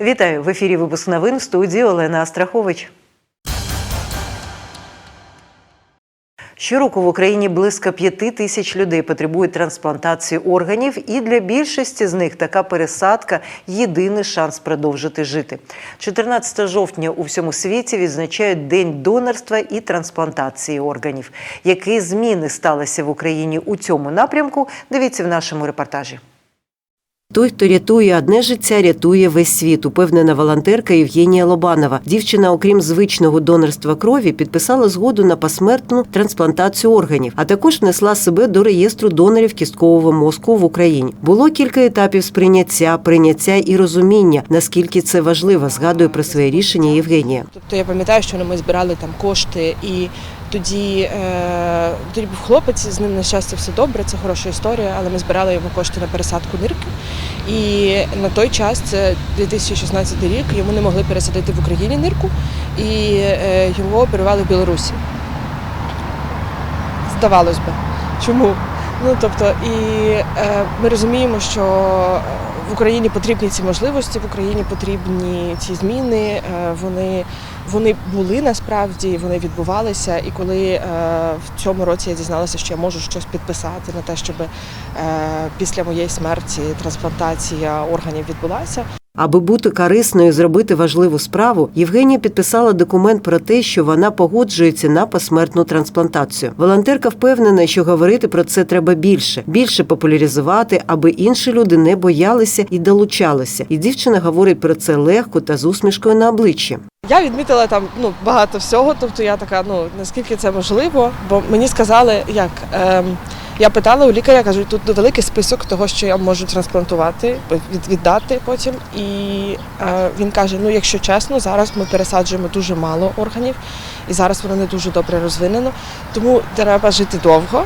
Вітаю в ефірі. Випуск новин в студії Олена Астрахович. Щороку в Україні близько п'яти тисяч людей потребують трансплантації органів, і для більшості з них така пересадка єдиний шанс продовжити жити. 14 жовтня у всьому світі відзначають День донорства і трансплантації органів. Які зміни сталися в Україні у цьому напрямку? Дивіться в нашому репортажі. Той, хто рятує одне життя, рятує весь світ, упевнена волонтерка Євгенія Лобанова. Дівчина, окрім звичного донорства крові, підписала згоду на посмертну трансплантацію органів, а також внесла себе до реєстру донорів кісткового мозку в Україні. Було кілька етапів сприйняття, прийняття і розуміння, наскільки це важливо, згадує про своє рішення Євгенія. Тобто я пам'ятаю, що ми збирали там кошти, і тоді, е, тоді був хлопець, з ним на щастя все добре, це хороша історія, але ми збирали йому кошти на пересадку нирки. І на той час, це 2016 рік, йому не могли пересадити в Україні нирку, і е, його оперували в Білорусі. Здавалось би. Чому? Ну тобто, і е, ми розуміємо, що в Україні потрібні ці можливості, в Україні потрібні ці зміни. е, Вони, вони були насправді, вони відбувалися. І коли е, в цьому році я дізналася, що я можу щось підписати на те, щоб е, після моєї смерті трансплантація органів відбулася, Аби бути корисною і зробити важливу справу, Євгенія підписала документ про те, що вона погоджується на посмертну трансплантацію. Волонтерка впевнена, що говорити про це треба більше, більше популяризувати, аби інші люди не боялися і долучалися. І дівчина говорить про це легко та з усмішкою на обличчі. Я відмітила там ну багато всього. Тобто я така, ну наскільки це можливо, бо мені сказали, як ем, я питала у лікаря, кажу, тут великий список того, що я можу трансплантувати, від, віддати потім. І е, він каже: ну, якщо чесно, зараз ми пересаджуємо дуже мало органів, і зараз воно не дуже добре розвинено. Тому треба жити довго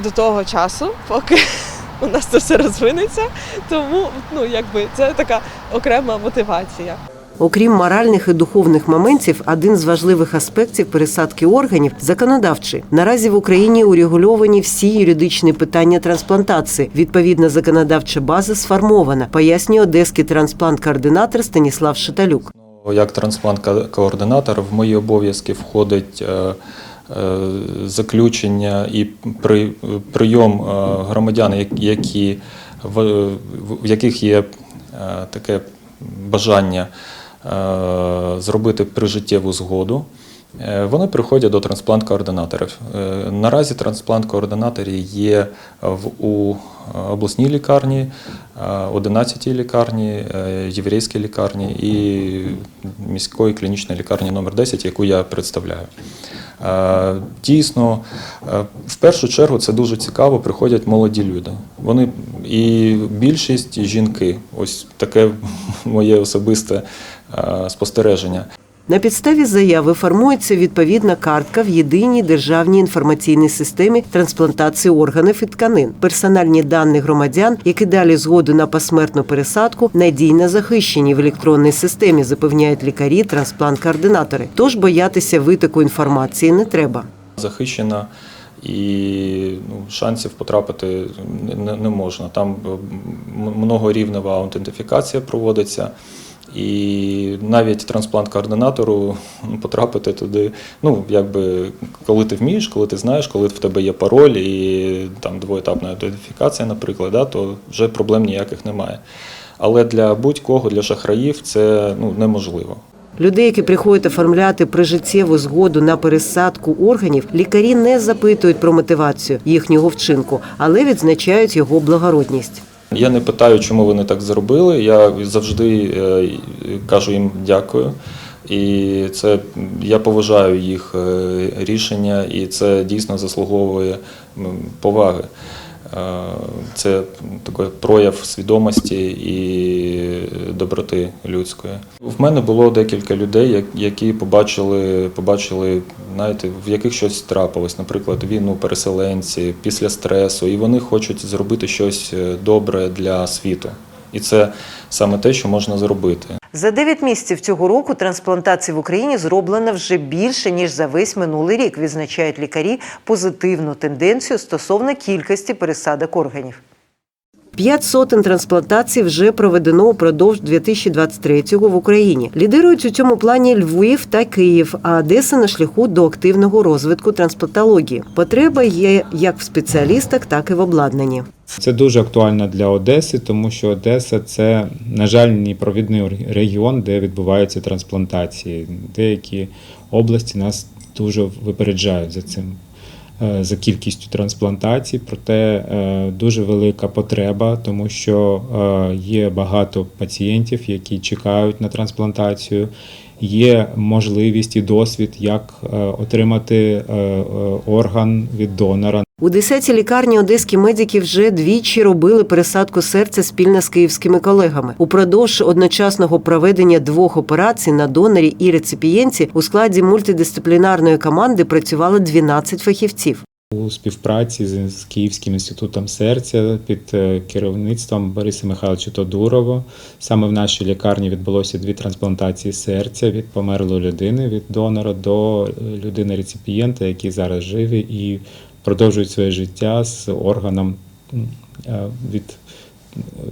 до того часу, поки у нас це все розвинеться. Тому ну якби це така окрема мотивація. Окрім моральних і духовних моментів, один з важливих аспектів пересадки органів законодавчий. Наразі в Україні урегульовані всі юридичні питання трансплантації. Відповідна законодавча база сформована, пояснює одеський трансплант-координатор Станіслав Шиталюк. Як трансплант-координатор в мої обов'язки входить е, е, заключення і при- прийом е, громадян, які, в, яких є таке бажання зробити прижиттєву згоду. Е, Вони приходять до трансплант-координаторів. Е, Наразі трансплант-координаторі є в у обласній лікарні, 11 лікарні, е, єврейській лікарні і міської клінічної лікарні номер 10, яку я представляю. Е, Дійсно, е, в першу чергу це дуже цікаво. Приходять молоді люди. Вони і більшість жінки. Ось таке моє особисте е, спостереження. На підставі заяви формується відповідна картка в єдиній державній інформаційній системі трансплантації органів і тканин. Персональні дані громадян, які дали згоду на посмертну пересадку, надійно захищені в електронній системі, запевняють лікарі, трансплант-координатори. Тож боятися витоку інформації не треба. захищена і ну, шансів потрапити не, не- не можна. Там е, многорівнева аутентифікація проводиться. І навіть трансплант-координатору потрапити туди, ну якби коли ти вмієш, коли ти знаєш, коли в тебе є пароль і там двоетапна аутентифікація, наприклад, да, то вже проблем ніяких немає. Але для будь-кого, для шахраїв, це ну, неможливо. Людей, які приходять оформляти прижиттєву згоду на пересадку органів, лікарі не запитують про мотивацію їхнього вчинку, але відзначають його благородність. Я не питаю, чому вони так зробили. Я завжди е, кажу їм дякую. І це я поважаю їх е, рішення, і це дійсно заслуговує поваги. Е, Це такий прояв свідомості і доброти людської. В мене було декілька людей, як- які побачили, побачили, знаєте, в яких щось трапилось, наприклад, війну, переселенці після стресу, і вони хочуть зробити щось е, добре для світу. І це саме те, що можна зробити. За 9 місяців цього року трансплантацій в Україні зроблено вже більше ніж за весь минулий рік. Відзначають лікарі позитивну тенденцію стосовно кількості пересадок органів. П'ять сотень трансплантацій вже проведено упродовж 2023-го в Україні. Лідирують у цьому плані Львів та Київ, а Одеса на шляху до активного розвитку трансплантології. Потреба є як в спеціалістах, так і в обладнанні. Це дуже актуально для Одеси, тому що Одеса це, на жаль, не провідний регіон, де відбуваються трансплантації. Деякі області нас дуже випереджають за цим. Е, За кількістю трансплантацій, проте е, дуже велика потреба, тому що е, є багато пацієнтів, які чекають на трансплантацію. Є можливість і досвід, як е, отримати е, е, орган від донора. У 10-й лікарні одеські медики вже двічі робили пересадку серця спільно з київськими колегами. Упродовж одночасного проведення двох операцій на донорі і реципієнті у складі мультидисциплінарної команди працювало 12 фахівців. У співпраці з, Київським інститутом серця під е, керівництвом Бориса Михайловича Тодурова. Саме в нашій лікарні відбулося дві трансплантації серця від померлої людини, від донора до е, людини-реципієнта, які зараз живі і продовжують своє життя з органом е, від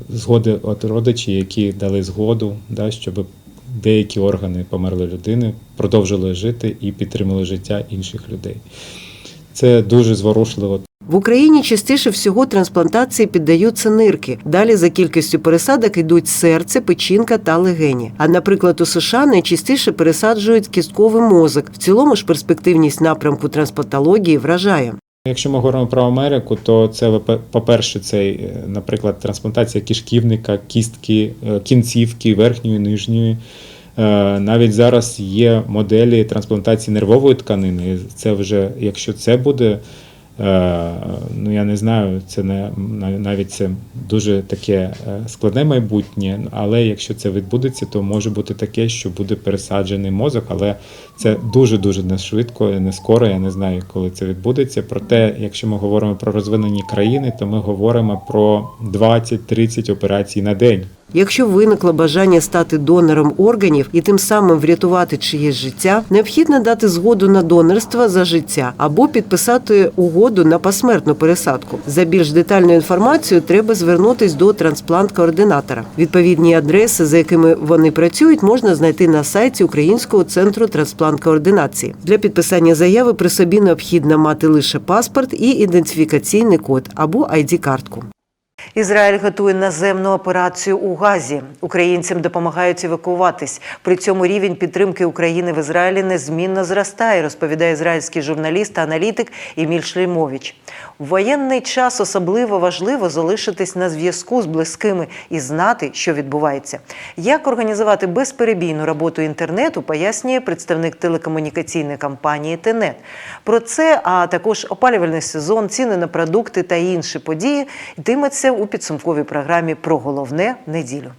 згоди від родичів, які дали згоду, да, щоб деякі органи померлої людини продовжили жити і підтримали життя інших людей. Це дуже зворушливо. В Україні частіше всього трансплантації піддаються нирки. Далі за кількістю пересадок йдуть серце, печінка та легені. А наприклад, у США найчастіше пересаджують кістковий мозок. В цілому ж перспективність напрямку трансплантології вражає. Якщо ми говоримо про Америку, то це по-перше, це, е, наприклад, трансплантація кишківника, кістки, е, кінцівки, верхньої, нижньої. Е, Навіть зараз є моделі трансплантації нервової тканини. Це вже, якщо це буде, е, ну я не знаю, це не навіть це дуже таке е, складне майбутнє. Але якщо це відбудеться, то може бути таке, що буде пересаджений мозок, але це дуже дуже не швидко, не скоро. Я не знаю, коли це відбудеться. Проте, якщо ми говоримо про розвинені країни, то ми говоримо про 20-30 операцій на день. Якщо виникло бажання стати донором органів і тим самим врятувати чиєсь життя, необхідно дати згоду на донорство за життя або підписати угоду на посмертну пересадку. За більш детальною інформацією треба звернутись до трансплант-координатора. Відповідні адреси, за якими вони працюють, можна знайти на сайті Українського центру трансплант-координації. Для підписання заяви при собі необхідно мати лише паспорт і ідентифікаційний код або id картку Ізраїль готує наземну операцію у Газі. Українцям допомагають евакуватись. При цьому рівень підтримки України в Ізраїлі незмінно зростає, розповідає ізраїльський журналіст та аналітик Еміль Шлеймович. У воєнний час особливо важливо залишитись на зв'язку з близькими і знати, що відбувається. Як організувати безперебійну роботу інтернету, пояснює представник телекомунікаційної компанії ТЕНЕТ. Про це, а також опалювальний сезон, ціни на продукти та інші події йтиметься у підсумковій програмі про головне в неділю.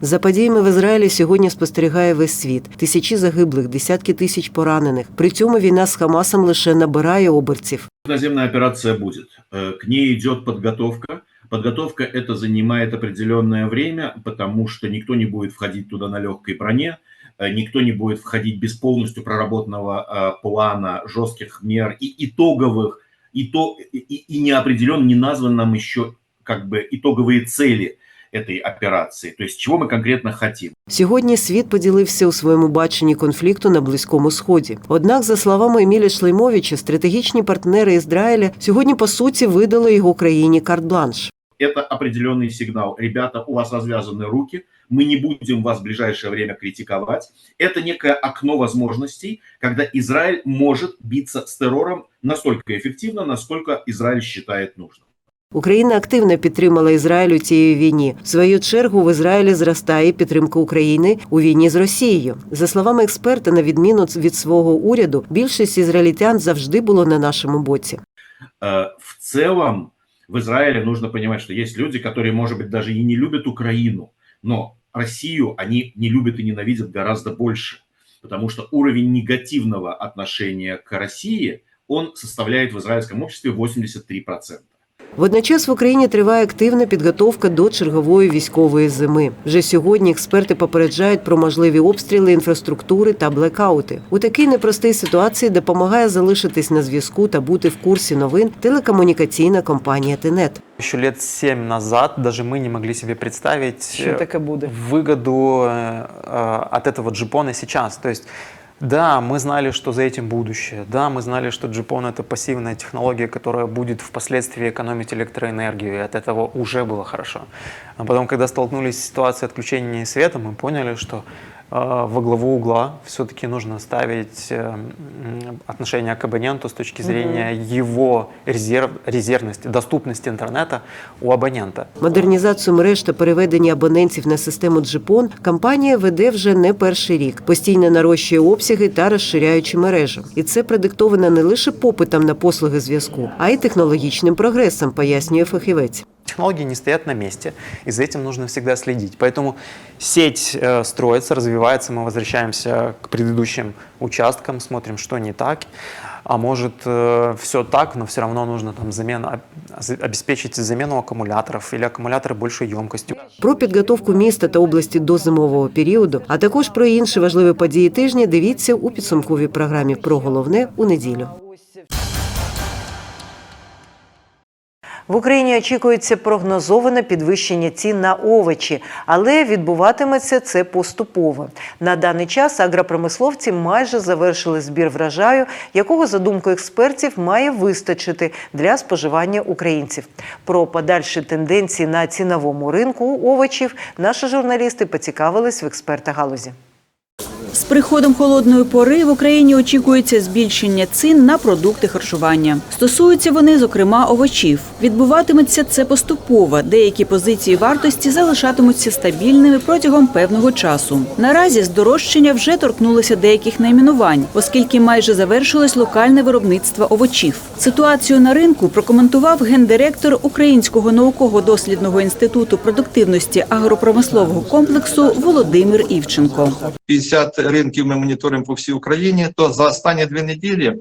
За подіями в Ізраїлі сьогодні спостерігає весь світ. Тисячі загиблих, десятки тисяч поранених. При цьому війна з Хамасом лише набирає оберців. Наземная операция будет. Э, К ней идет подготовка. Подготовка это занимает определенное время, потому что никто не будет входить туда на легкой броне, э, никто не будет входить без полностью проработанного э, плана, жестких мер и итоговых, и, то, и, и не определен, не назван нам еще как бы итоговые цели этой операции, то есть чего мы конкретно хотим. Сьогодні світ поділився у своєму баченні конфлікту на близькому сході. Однак, за словами Еміля Шлеймовича, стратегічні партнери Ізраїля сьогодні по суті видали його країні карт-бланш. это определенный сигнал. Ребята, у вас развязаны руки, мы не будем вас в ближайшее время критиковать. Это некое окно возможностей, когда Израиль может биться с террором настолько эффективно, насколько Израиль считает нужным. Україна активно підтримала Ізраїль у цій війні. В свою чергу в Ізраїлі зростає підтримка України у війні з Росією. За словами експерта, на відміну від свого уряду, більшість ізраїльтян завжди було на нашому боці. Э, В целом, в Израиле нужно понимать, что есть люди, которые, может быть, даже и не любят Украину, но Россию они не любят и ненавидят гораздо больше, потому что уровень негативного отношения к России, он составляет в израильском обществе 83%. Водночас в Україні триває активна підготовка до чергової військової зими. Вже сьогодні експерти попереджають про можливі обстріли інфраструктури та блекаути. У такій непростій ситуації допомагає залишитись на зв'язку та бути в курсі новин телекомунікаційна компанія ТЕНЕТ. Еще лет семь назад даже мы не могли себе представить Що э, таке буде? выгоду э, э, от этого джипона сейчас. То есть, да, мы знали, что за этим будущее. Да, мы знали, что джипон это пассивная технология, которая будет впоследствии экономить электроэнергию, и от этого уже было хорошо. А потом, когда столкнулись с ситуацией отключения света, мы поняли, что во главу угла все-таки нужно ставить э, отношение к абоненту с точки зрения его резерв, резервности, доступности интернета у абонента. Модернізацію мереж та переведення абонентів на систему Джипон компанія веде вже не перший рік, постійно нарощує обсяги та розширяючи мережу. І це продиктовано не лише попитом на послуги зв'язку, а й технологічним прогресом, пояснює фахівець. Технологии не стоят на месте, и за этим нужно всегда следить. Поэтому сеть э, строится, развивается, мы возвращаемся к предыдущим участкам, смотрим, что не так. А может, все так, но все равно нужно там замена, об- обеспечить замену аккумуляторов или аккумуляторы большей емкостью. Про підготовку міста та області до зимового періоду, а також про інші важливі події тижня. Дивіться у підсумковій програмі про головне у неділю. В Україні очікується прогнозоване підвищення цін на овочі, але відбуватиметься це поступово. На даний час агропромисловці майже завершили збір врожаю, якого, за думкою експертів, має вистачити для споживання українців. Про подальші тенденції на ціновому ринку овочів наші журналісти поцікавились в експерта галузі. З приходом холодної пори в Україні очікується збільшення цін на продукти харчування. Стосуються вони, зокрема, овочів. Відбуватиметься це поступово. Деякі позиції вартості залишатимуться стабільними протягом певного часу. Наразі здорожчання вже торкнулося деяких найменувань, оскільки майже завершилось локальне виробництво овочів. Ситуацію на ринку прокоментував гендиректор Українського науково-дослідного інституту продуктивності агропромислового комплексу Володимир Івченко. 50 ринків ми моніторимо по всій Україні, то за останні дві неділі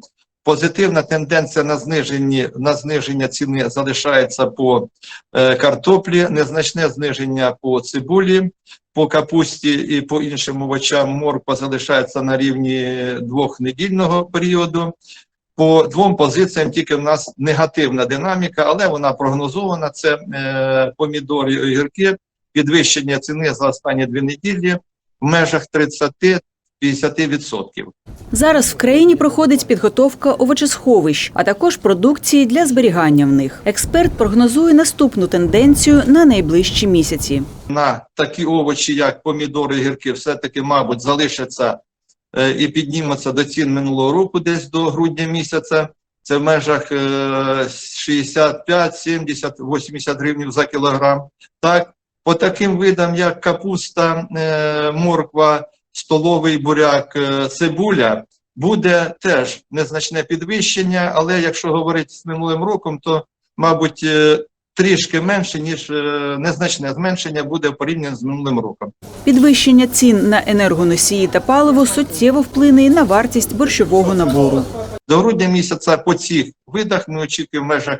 позитивна тенденція на зниженні на зниження ціни залишається по е, картоплі, незначне зниження по цибулі, по капусті і по іншим овочам морква залишається на рівні двохнедільного періоду. По двом позиціям тільки в нас негативна динаміка, але вона прогнозована. Це е, помідори і огірки, підвищення ціни за останні дві неділі в межах 30-50%. Зараз в країні проходить підготовка овочесховищ, а також продукції для зберігання в них. Експерт прогнозує наступну тенденцію на найближчі місяці. На такі овочі, як помідори і гірки, все-таки, мабуть, залишаться е, і піднімуться до цін минулого року, десь до грудня місяця. Це в межах е, 65, 70, 80 гривень за кілограм. Так, по таким видам, як капуста, е, морква, столовий буряк, е, цибуля, буде теж незначне підвищення, але якщо говорити з минулим роком, то, мабуть, е, трішки менше, ніж е, незначне зменшення буде в порівнянні з минулим роком. Підвищення цін на енергоносії та паливо суттєво вплине і на вартість борщового набору. До грудня місяця по цих видах ми очікуємо в межах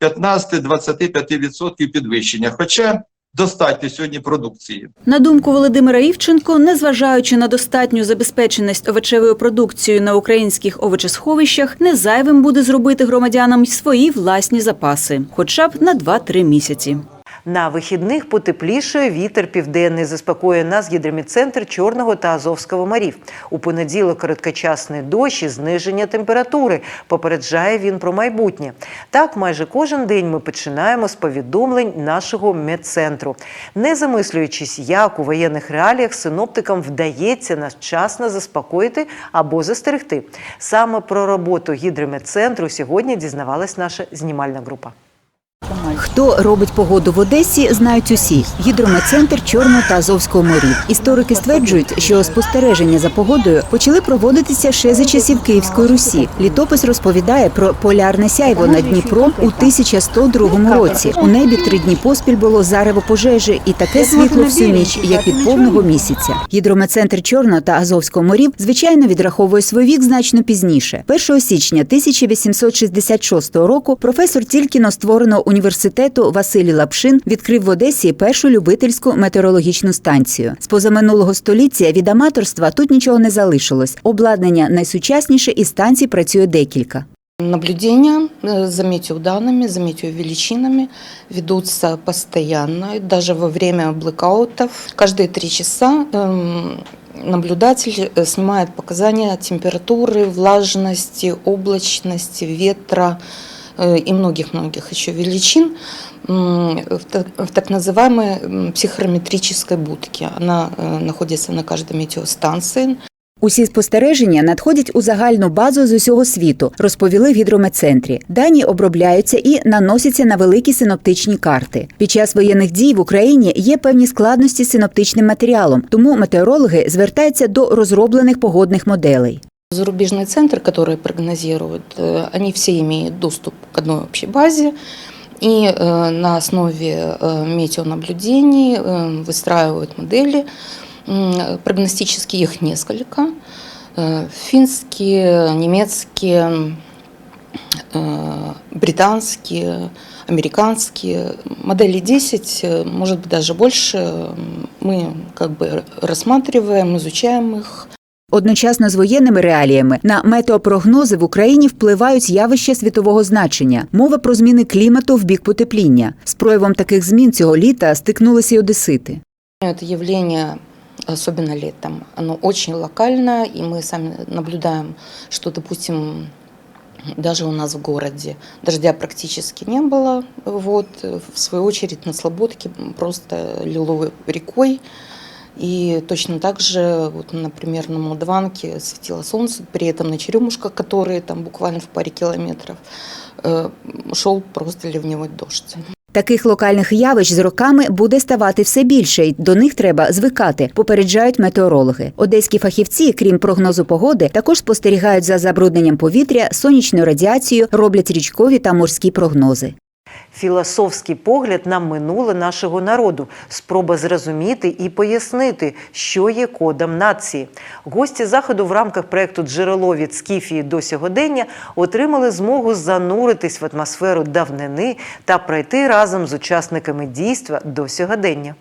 15-25% підвищення, хоча достатньо сьогодні продукції. На думку Володимира Івченко, незважаючи на достатню забезпеченість овочевою продукцією на українських овочесховищах, не зайвим буде зробити громадянам свої власні запаси, хоча б на 2-3 місяці. На вихідних потеплішає вітер південний заспокоює нас гідромедцентр Чорного та Азовського морів. У понеділок короткочасний дощ і зниження температури. Попереджає він про майбутнє. Так, майже кожен день ми починаємо з повідомлень нашого медцентру. Не замислюючись, як у воєнних реаліях синоптикам вдається нас вчасно заспокоїти або застерегти. Саме про роботу гідромедцентру сьогодні дізнавалась наша знімальна група. Хто робить погоду в Одесі, знають усі. Гідрометцентр Чорного та Азовського морів. Історики стверджують, що спостереження за погодою почали проводитися ще за часів Київської Русі. Літопис розповідає про полярне сяйво над Дніпром у 1102 році. У небі три дні поспіль було зарево пожежі і таке світло всю ніч, як від повного місяця. Гідрометцентр Чорного та Азовського морів, звичайно, відраховує свій вік значно пізніше. 1 січня 1866 року професор Тількіно створеного університету Василій Лапшин відкрив в Одесі першу любительську метеорологічну станцію. З позаминулого століття від аматорства тут нічого не залишилось. Обладнання найсучасніше і станцій працює декілька. Наблюдения э, за метеоданными, за метеовеличинами ведутся постоянно, даже во время блэкаутов. Каждые три часа эм, наблюдатель э, снимает показания температуры, влажности, облачности, ветра э, и многих-многих еще величин в так, называемой психорометрической будке. Она э, находится на каждой метеостанции. Усі спостереження надходять у загальну базу з усього світу, розповіли в гідрометцентрі. Дані обробляються і наносяться на великі синоптичні карти. Під час воєнних дій в Україні є певні складності з синоптичним матеріалом, тому метеорологи звертаються до розроблених погодних моделей. Зарубежный центр, который прогнозирует, э, они все имеют доступ к одной общей базе. И э, на основе э, метеонаблюдений выстраивают модели. Прогностически их несколько. Финские, немецкие, британские, американские. Моделей 10, э, может быть, даже больше. Мы как бы рассматриваем, изучаем их. Одночасно з воєнними реаліями на метеопрогнози в Україні впливають явища світового значення. Мова про зміни клімату в бік потепління. З проявом таких змін цього літа стикнулися й одесити. Это явление, особенно летом, оно очень локально, и мы сами наблюдаем, что, допустим, даже у нас в городе дождя практически не было. Вот, в свою очередь, на Слободке просто лило рекой. И точно так же, вот, например, на Молдаванке светило солнце, при этом на Черемушках, которые там буквально в паре километров, э, шел просто ливневой дождь. Таких локальних явищ з роками буде ставати все більше, і до них треба звикати, попереджають метеорологи. Одеські фахівці, крім прогнозу погоди, також спостерігають за забрудненням повітря, сонячною радіацією, роблять річкові та морські прогнози. Філософський погляд на минуле нашого народу, спроба зрозуміти і пояснити, що є кодом нації. Гості заходу в рамках проекту Джерело від Скіфії до сьогодення отримали змогу зануритись в атмосферу давнини та пройти разом з учасниками дійства до сьогодення.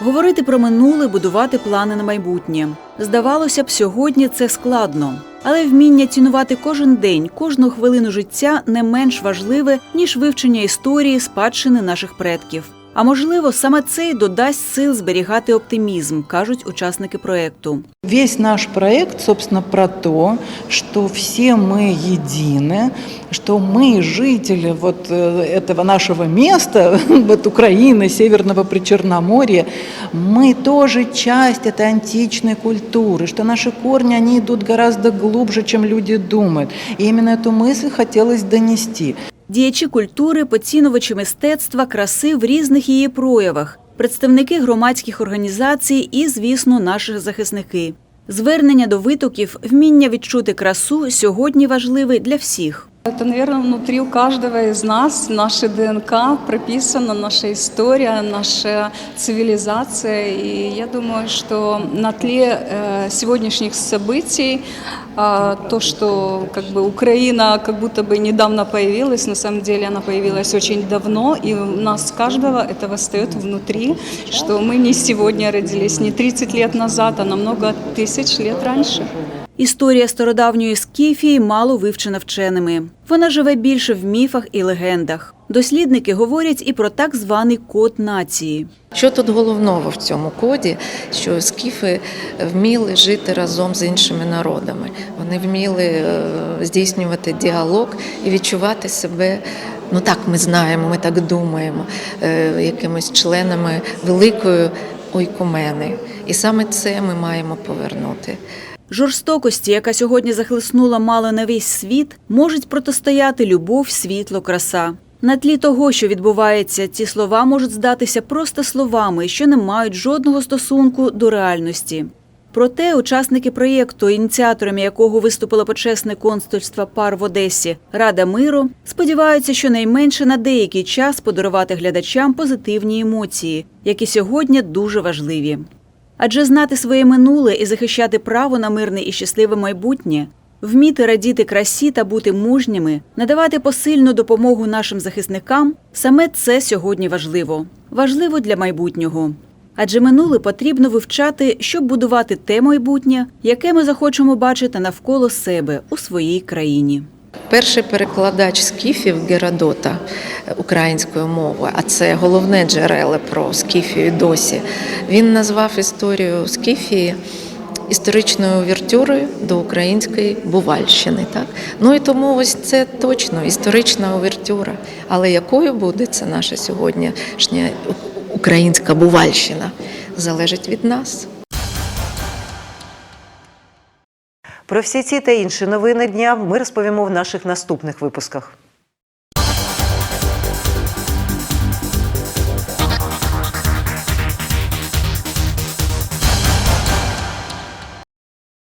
Говорити про минуле, будувати плани на майбутнє. Здавалося б, сьогодні це складно. Але вміння цінувати кожен день, кожну хвилину життя не менш важливе, ніж вивчення історії спадщини наших предків. А можливо, саме це й додасть сил зберігати оптимізм, кажуть учасники проекту. Весь наш проект, собственно, про то, что все мы едины, что мы жители вот э, этого нашего места, вот Украины, Северного Причерноморья, мы тоже часть этой античной культуры, что наши корни, они идут гораздо глубже, чем люди думают. И именно эту мысль хотелось донести. Діячі культури, поцінувачі мистецтва, краси в різних її проявах, представники громадських організацій і, звісно, наші захисники. Звернення до витоків, вміння відчути красу сьогодні важливе для всіх. Это, наверное, внутри у каждого из нас, наша ДНК прописана, наша история, наша цивилизация. И я думаю, что на тле э, сегодняшних событий а, то, что как бы Украина как будто бы недавно появилась, на самом деле она появилась очень давно, и у нас каждого это восстает внутри, что мы не сегодня родились, не 30 лет назад, а намного тысяч лет раньше. Історія стародавньої Скіфії мало вивчена вченими. Вона живе більше в міфах і легендах. Дослідники говорять і про так званий код нації. Що тут головного в цьому коді? Що скіфи вміли жити разом з іншими народами. Вони вміли е, здійснювати діалог і відчувати себе. Ну так ми знаємо, ми так думаємо, е, якимись членами великої ойкумени. І саме це ми маємо повернути. Жорстокості, яка сьогодні захлеснула мало на весь світ, можуть протистояти любов, світло, краса. На тлі того, що відбувається, ці слова можуть здатися просто словами, що не мають жодного стосунку до реальності. Проте учасники проєкту, ініціаторами якого виступило почесне консульство пар в Одесі Рада миру, сподіваються, що найменше на деякий час подарувати глядачам позитивні емоції, які сьогодні дуже важливі. Адже знати своє минуле і захищати право на мирне і щасливе майбутнє, вміти радіти красі та бути мужніми, надавати посильну допомогу нашим захисникам саме це сьогодні важливо. Важливо для майбутнього. Адже минуле потрібно вивчати, щоб будувати те майбутнє, яке ми захочемо бачити навколо себе у своїй країні. Перший перекладач скіфів Геродота українською мовою, а це головне джерело про скіфію досі. Він назвав історію скіфії історичною увертюрою до української Бувальщини. Так? Ну і тому ось це точно історична увертюра. Але якою буде це наша сьогоднішня українська Бувальщина, залежить від нас. Про всі ці та інші новини дня ми розповімо в наших наступних випусках.